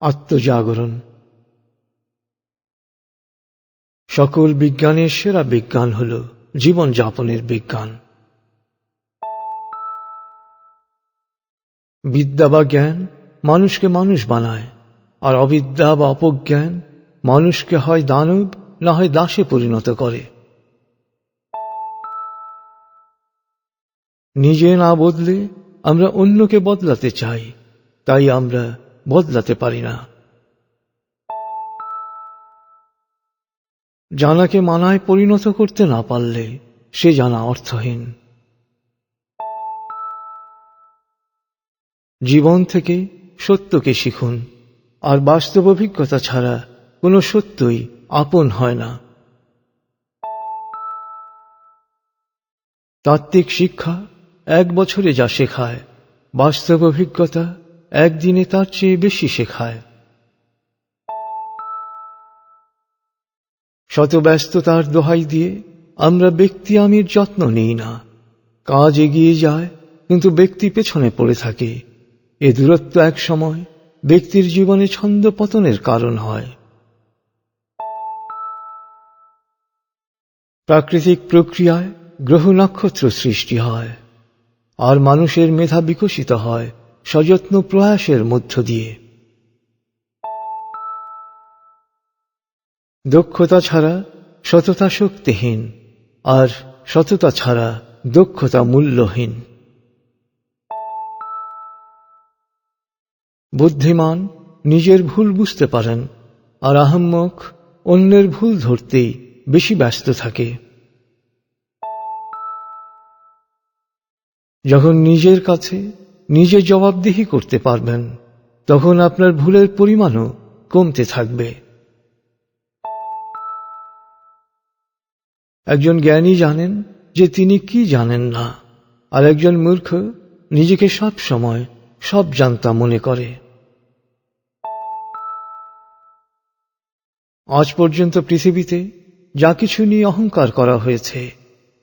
আত্মজাগরণ। সকল বিজ্ঞানের সেরা বিজ্ঞান হল জীবন যাপনের বিজ্ঞান। বিদ্যা বা জ্ঞান মানুষকে মানুষ বানায়, আর অবিদ্যা বা অপজ্ঞান মানুষকে হয় দানব, না হয় দাসে পরিণত করে। নিজে না বদলে আমরা অন্যকে বদলাতে চাই, তাই আমরা বদলাতে পারি না। জানাকে মানায় পরিণত করতে না পারলে সে জানা অর্থহীন। জীবন থেকে সত্যকে শিখুন, আর বাস্তব অভিজ্ঞতা ছাড়া কোনো সত্যই আপন হয় না। তাত্ত্বিক শিক্ষা এক বছরে যা শেখায়, বাস্তব অভিজ্ঞতা একদিনে তার চেয়ে বেশি শেখায়। শত ব্যস্ততার দোহাই দিয়ে আমরা ব্যক্তি আমির যত্ন নিই না। কাজ এগিয়ে যায়, কিন্তু ব্যক্তি পেছনে পড়ে থাকে। এ দূরত্ব এক সময় ব্যক্তির জীবনে ছন্দ পতনের কারণ হয়। প্রাকৃতিক প্রক্রিয়ায় গ্রহ নক্ষত্র সৃষ্টি হয়, আর মানুষের মেধা বিকশিত হয়। সযত্ন প্রয়াসের মধ্য দিয়ে। দক্ষতা ছাড়া সততা শক্তিহীন, আর সততা ছাড়া দক্ষতা মূল্যহীন। বুদ্ধিমান নিজের ভুল বুঝতে পারেন, আর আহম্মক অন্যের ভুল ধরতেই বেশি ব্যস্ত থাকে। যখন নিজের কাছে নিজে জবাবদিহি করতে পারবেন, তখন আপনার ভুলের পরিমাণও কমতে থাকবে। একজন জ্ঞানী জানেন যে তিনি কি জানেন না, আর একজন মূর্খ নিজেকে সব সময় সব জানতা মনে করে। আজ পর্যন্ত পৃথিবীতে যা কিছু নিয়ে অহংকার করা হয়েছে,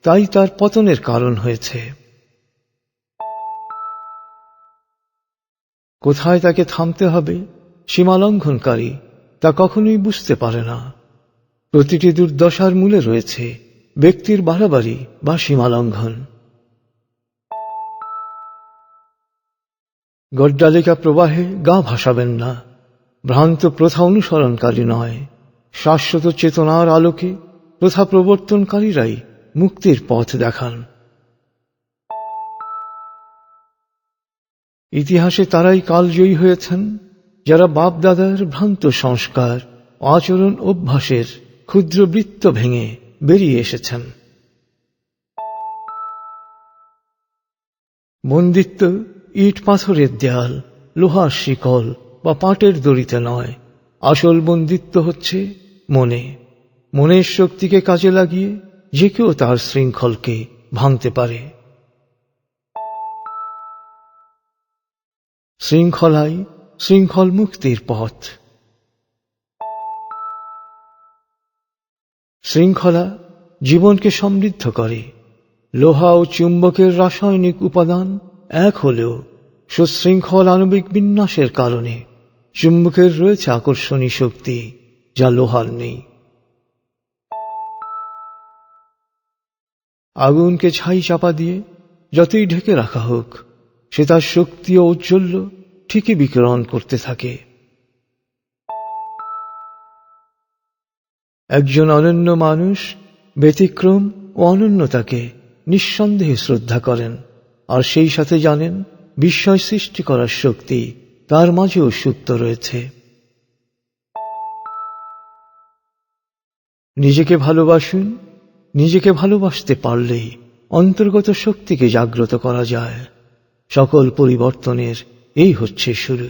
তাই তার পতনের কারণ হয়েছে। কোথায় তাকে থামতে হবে? সীমালঙ্ঘনকারী, তা কখনোই বুঝতে পারে না। প্রতিটি দুর্দশার মূলে রয়েছে ব্যক্তির বাড়াবাড়ি বা সীমালঙ্ঘন। গড্ডালিকা প্রবাহে গা ভাসাবেন না। ভ্রান্ত প্রথা অনুসরণকারী নয়। শাশ্বত চেতনার আলোকে প্রথা প্রবর্তনকারীরাই মুক্তির পথ দেখান। ইতিহাসে তারাই কালজয়ী হয়েছেন, যারা বাপ দাদার ভ্রান্ত সংস্কার আচরণ অভ্যাসের ক্ষুদ্র বৃত্ত ভেঙে বেরিয়ে এসেছেন। বন্দিত্ব ইট পাথরের দেয়াল, লোহার শিকল বা পাটের দড়িতে নয়। আসল বন্দিত্ব হচ্ছে মনে। মনের শক্তিকে কাজে লাগিয়ে যে কেউ তার শৃঙ্খলকে ভাঙতে পারে। শৃঙ্খলাই শৃঙ্খল মুক্তির পথ। শৃঙ্খলা জীবনকে সমৃদ্ধ করে। লোহা ও চুম্বকের রাসায়নিক উপাদান এক হলেও সুশৃঙ্খল আণবিক বিন্যাসের কারণে চুম্বকের রয়েছে আকর্ষণী শক্তি, যা লোহার নেই। আগুনকে ছাই চাপা দিয়ে যতই ঢেকে রাখা হোক সে তার শক্তি ও ঔজ্জ্বল্য ঠিকই বিকিরণ করতে থাকে। একজন অনন্য মানুষ ব্যতিক্রম ও অনন্যতাকে নিঃসন্দেহে শ্রদ্ধা করেন, আর সেই সাথে জানেন বিস্ময় সৃষ্টি করার শক্তি তার মাঝেও সুপ্ত রয়েছে। নিজেকে ভালোবাসুন, নিজেকে ভালোবাসতে পারলেই অন্তর্গত শক্তিকে জাগ্রত করা যায়। সকল পরিবর্তনের এই হচ্ছে শুরু।